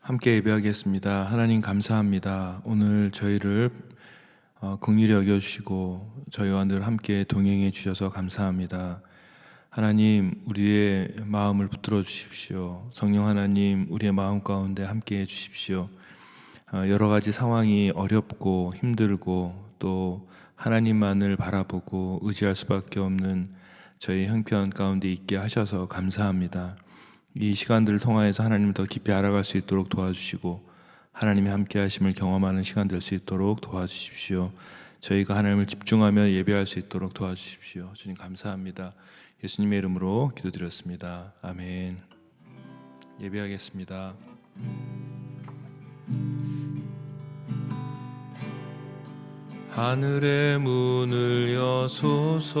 함께 예배하겠습니다. 하나님 감사합니다. 오늘 저희를 어, 긍휼히 여겨주시고 저희와 늘 함께 동행해 주셔서 감사합니다. 하나님 우리의 마음을 붙들어 주십시오. 성령 하나님 우리의 마음 가운데 함께 해 주십시오. 어, 여러 가지 상황이 어렵고 힘들고 또 하나님만을 바라보고 의지할 수밖에 없는 저희 형편 가운데 있게 하셔서 감사합니다. 이 시간들을 통하여서 하나님을 더 깊이 알아갈 수 있도록 도와주시고 하나님의 함께 하심을 경험하는 시간 될 수 있도록 도와주십시오. 저희가 하나님을 집중하며 예배할 수 있도록 도와주십시오. 주님 감사합니다. 예수님의 이름으로 기도드렸습니다. 아멘. 예배하겠습니다. 하늘의 문을 여소서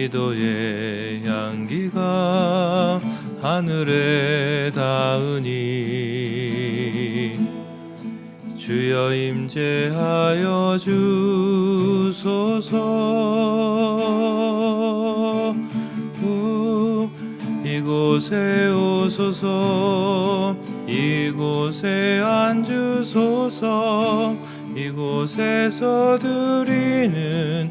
기도의 향기가 하늘에 닿으니 주여 임재하여 주소서. 우, 이곳에 오소서. 이곳에 앉으소서. 이곳에서 드리는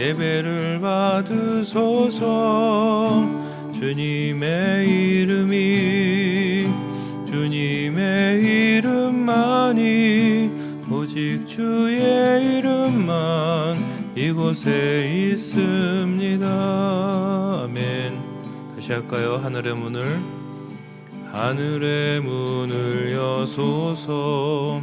예배를 받으소서. 주님의 이름이 주님의 이름만이 오직 주의 이름만 이곳에 있습니다. 아멘. 다시 할까요? 하늘의 문을. 하늘의 문을 여소서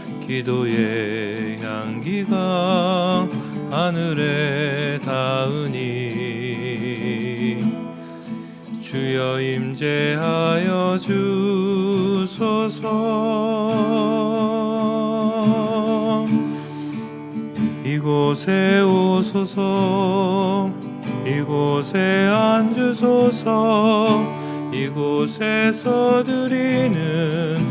기도의 향기가 하늘에 닿으니 주여 임재하여 주소서. 이곳에 오소서. 이곳에 앉으소서. 이곳에서 드리는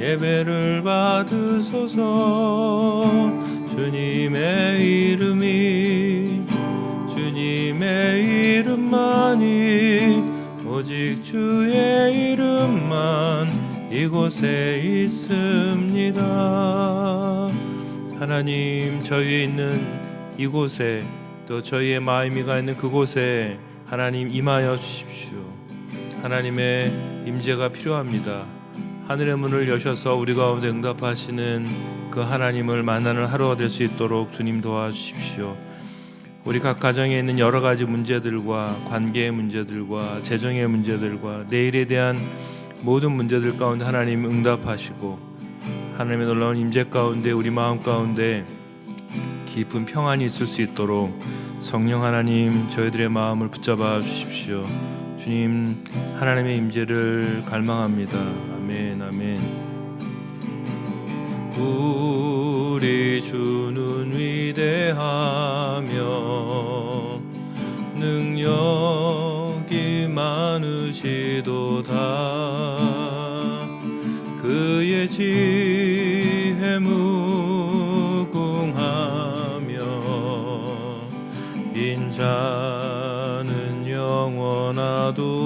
예배를 받으소서. 주님의 이름이 주님의 이름만이 오직 주의 이름만 이곳에 있습니다. 하나님 저희 있는 이곳에 또 저희의 마음이 가 있는 그곳에 하나님 임하여 주십시오. 하나님의 임재가 필요합니다 하늘의 문을 여셔서 우리 가운데 응답하시는 그 하나님을 만나는 하루가 될 수 있도록 주님 도와주십시오. 우리 각 가정에 있는 여러 가지 문제들과 관계의 문제들과 재정의 문제들과 내일에 대한 모든 문제들 가운데 하나님 응답하시고 하나님의 놀라운 임재 가운데 우리 마음 가운데 깊은 평안이 있을 수 있도록 성령 하나님 저희들의 마음을 붙잡아 주십시오. 주님 하나님의 임재를 갈망합니다. 아멘 아멘. 우리 주는 위대하며 능력이 많으시도다 그의 지혜 무궁하며 인자는 영원하도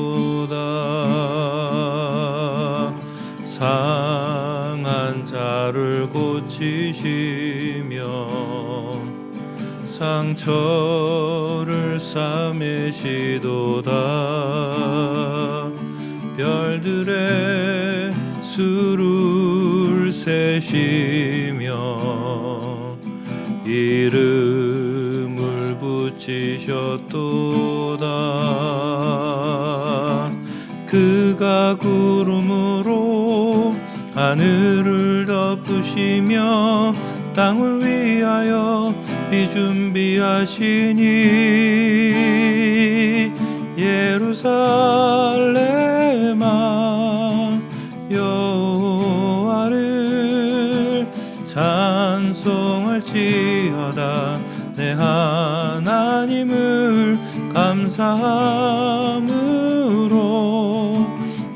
자를 고치시며 상처를 싸매시도다. 별들의 수를 세시며 이름을 붙이셨도다. 그가 구름으로 하늘을 덮으시며 땅을 위하여 비 준비하시니 예루살렘아 여호와를 찬송할지어다 내 하나님을 감사함으로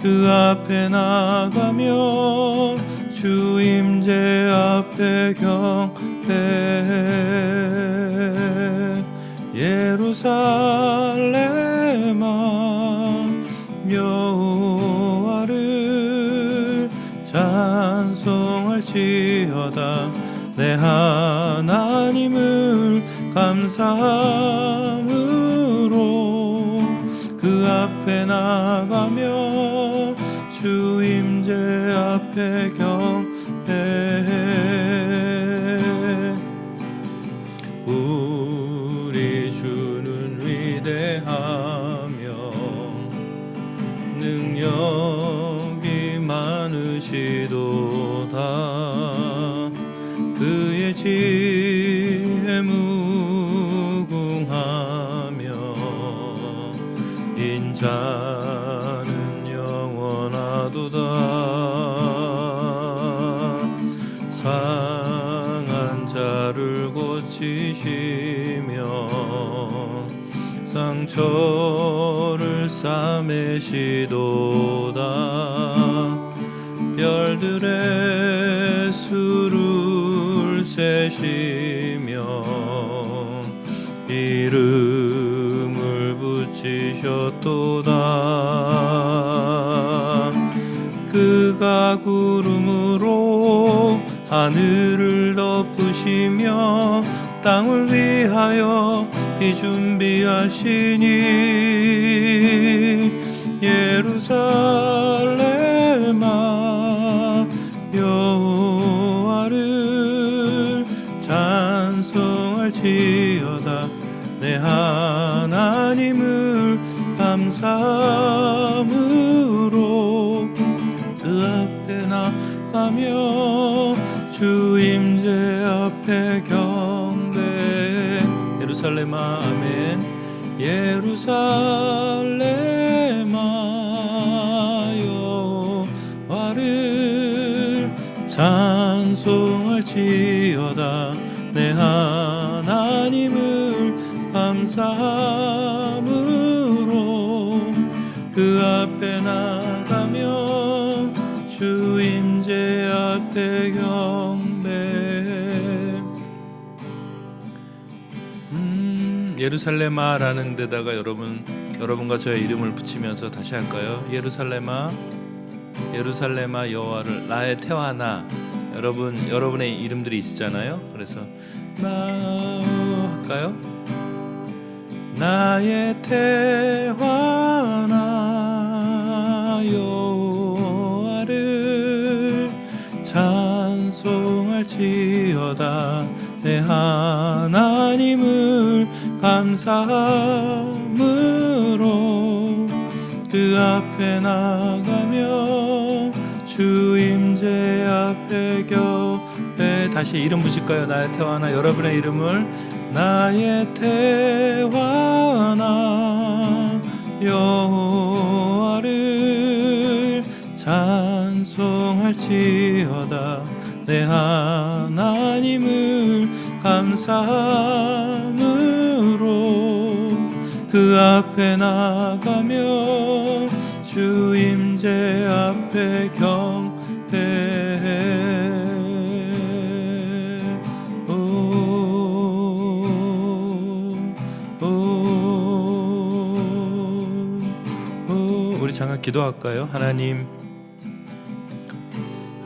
그 앞에 나가며 주 임재 앞에 경배해 예루살렘아 여호와를 찬송할지어다. 내 하나님을 감사함으로 그 앞에 나가며 주 임재 앞에 경 고치시며 상처를 싸매시도다. 별들의 수를 세시며 이름을 붙이셨도다. 그가 구름으로 하늘을 덮으시며 땅을 위하여 비 준비하시니 예루살렘아 여호와를 찬송할지어다 내 하나님을 감사함으로 그 앞에 나가며 주 임재 앞에 예루살렘아 아멘. 예루살렘아 여호와를 찬송할지어다. 내 하나님을 감사함으로 그 앞에 나가며 주 임재 앞에 경 예루살렘아라는 데다가 여러분 여러분과 저의 이름을 붙이면서 다시 할까요? 예루살렘아 예루살렘아 여호와를 나의 태화나 여러분 여러분의 이름들이 있잖아요. 그래서 나 할까요? 나의 태화나 여호와를 찬송할지어다 내 하나님을 감사함으로 그 앞에 나가며 주 임재 앞에 겹에 다시 이름 부실까요? 나의 태화나 여러분의 이름을 나의 태화나 여호와를 찬송할지어다 내 하나님을 감사함으로 그 앞에 나가며 주 임재 앞에 경배해. 우리 잠깐 기도할까요? 하나님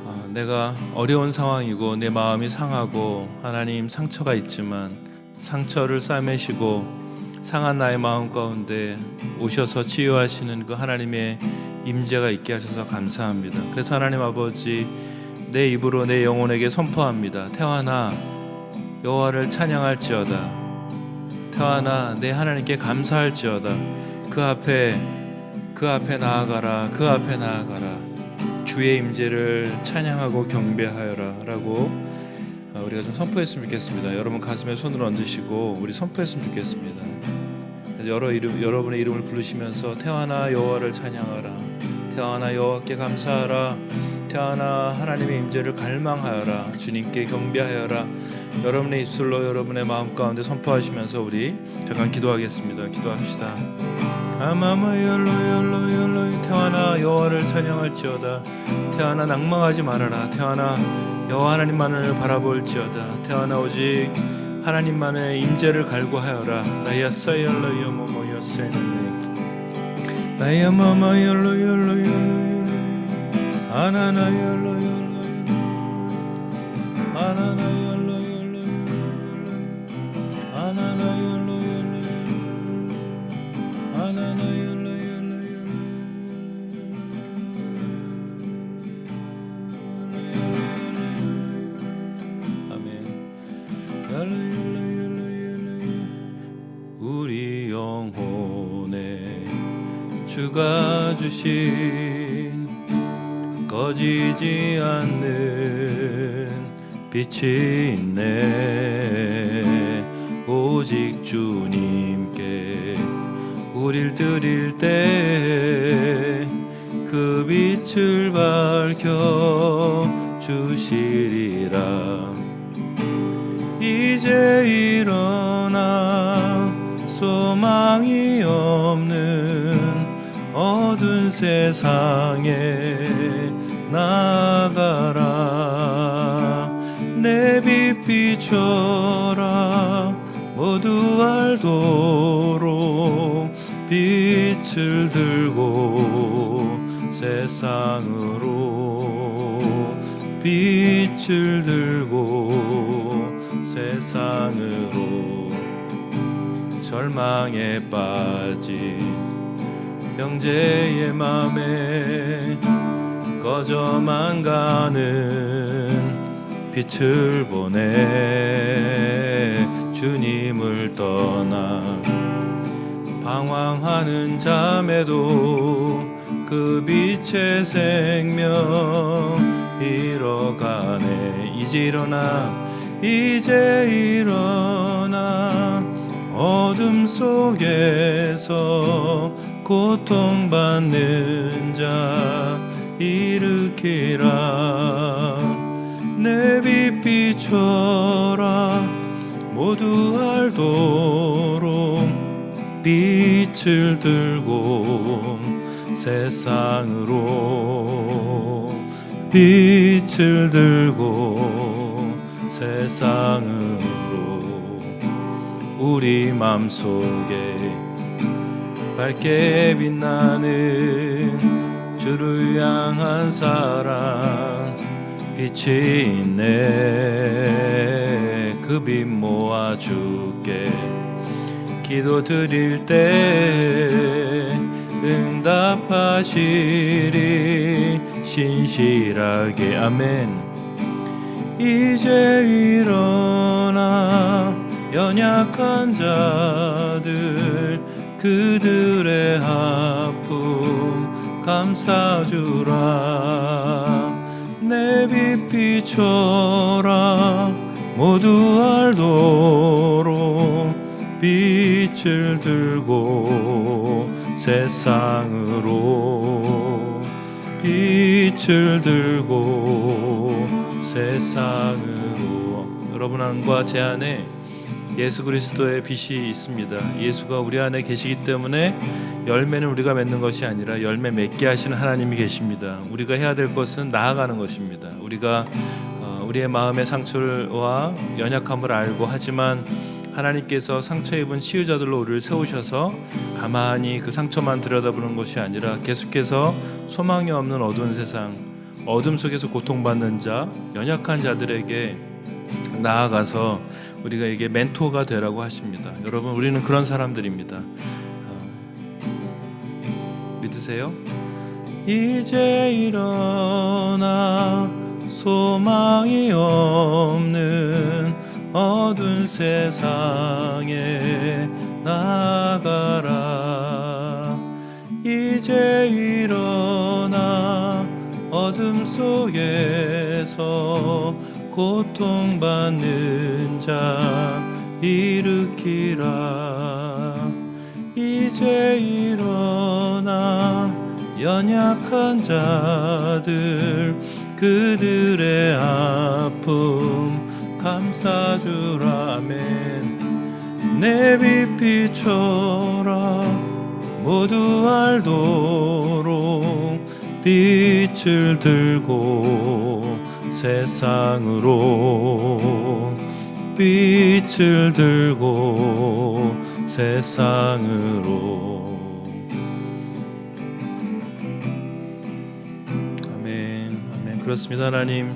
아, 내가 어려운 상황이고 내 마음이 상하고 하나님 상처가 있지만 상처를 싸매시고 상한 나의 마음 가운데 오셔서 치유하시는 그 하나님의 임재가 있게 하셔서 감사합니다. 그래서 하나님 아버지 내 입으로 내 영혼에게 선포합니다. 태환아 여호와를 찬양할지어다. 태환아 내 하나님께 감사할지어다. 그 앞에 그 앞에 나아가라. 그 앞에 나아가라. 주의 임재를 찬양하고 경배하여라라고 어, 우리가 좀 선포했으면 좋겠습니다. 여러분 가슴에 손을 얹으시고 우리 선포했으면 좋겠습니다. 여러 이름 여러분의 이름을 부르시면서 태어나 여호와를 찬양하라. 태어나 여호와께 감사하라. 태어나 하나님의 임재를 갈망하여라. 주님께 경배하여라. 여러분의 입술로 여러분의 마음 가운데 선포하시면서 우리 잠깐 기도하겠습니다. 기도합시다. 아마마 열로 열로 열로 태어나 여호와를 찬양할지어다. 태어나 낭망하지 말아라. 태어나 여호와 하나님만을 바라볼지어다. 태어나 오직 하나님만의 임재를 갈구하여라. 나야 사열로 여모모 여세네. 나야 마마 열로 열로 열로 아나나 열로 열로 아나 주신 꺼지지 않는 빛이 있네. 오직 주님께 우릴 드릴 때 그 빛을 밝혀 주시리라. 이제 일어나 소망이 없는 어두운 세상에 나가라. 내 빛 비춰라. 모두 알도록 빛을 들고 세상으로 빛을 들고 세상으로 절망에 빠진 형제의 맘에 꺼져만 가는 빛을 보내 주님을 떠나 방황하는 잠에도 그 빛의 생명 잃어가네. 이제 일어나 이제 일어나. 어둠 속에서 고통받는 자 일으키라. 내 빛 비춰라. 모두 알도록 빛을 들고 세상으로 빛을 들고 세상으로 우리 맘속에 밝게 빛나는 주를 향한 사랑 빛이 있네. 그 빛 모아 주께 기도 드릴 때 응답하시리. 신실하게 아멘. 이제 일어나 연약한 자들 그들의 아픔 감싸주라. 내 빛 비춰라 모두 알도록 빛을 들고 세상으로 빛을 들고 세상으로. 여러분 안과 제 안에 예수 그리스도의 빛이 있습니다. 예수가 우리 안에 계시기 때문에 열매는 우리가 맺는 것이 아니라 열매 맺게 하시는 하나님이 계십니다. 우리가 해야 될 것은 나아가는 것입니다. 우리가 어, 우리의 마음의 상처와 연약함을 알고 하지만 하나님께서 상처 입은 치유자들로 우리를 세우셔서 가만히 그 상처만 들여다보는 것이 아니라 계속해서 소망이 없는 어두운 세상, 어둠 속에서 고통받는 자, 연약한 자들에게 나아가서 우리가 이게 멘토가 되라고 하십니다. 여러분, 우리는 그런 사람들입니다. 어, 믿으세요? 이제 일어나 소망이 없는 어두운 세상에 나가라 이제 일어나 어둠 속에서 고통받는 자 일으키라. 이제 일어나 연약한 자들 그들의 아픔 감싸주라멘. 내 빛 비춰라 모두 알도록 빛을 들고 세상으로 빛을 들고 세상으로. 아멘 아멘. 그렇습니다 하나님.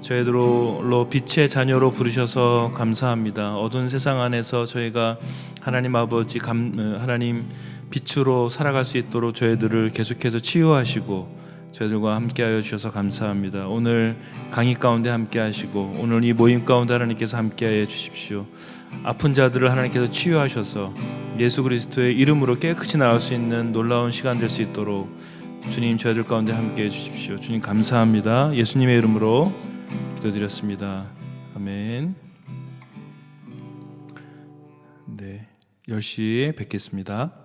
저희들로 빛의 자녀로 부르셔서 감사합니다. 어두운 세상 안에서 저희가 하나님 아버지 감, 어, 하나님 빛으로 살아갈 수 있도록 저희들을 계속해서 치유하시고 저희들과 함께하여 주셔서 감사합니다. 오늘 강의 가운데 함께하시고 오늘 이 모임 가운데 하나님께서 함께하여 주십시오. 아픈 자들을 하나님께서 치유하셔서 예수 그리스도의 이름으로 깨끗이 나올 수 있는 놀라운 시간 될 수 있도록 주님 저희들 가운데 함께해 주십시오. 주님 감사합니다. 예수님의 이름으로 기도드렸습니다. 아멘. 네. 10시에 뵙겠습니다.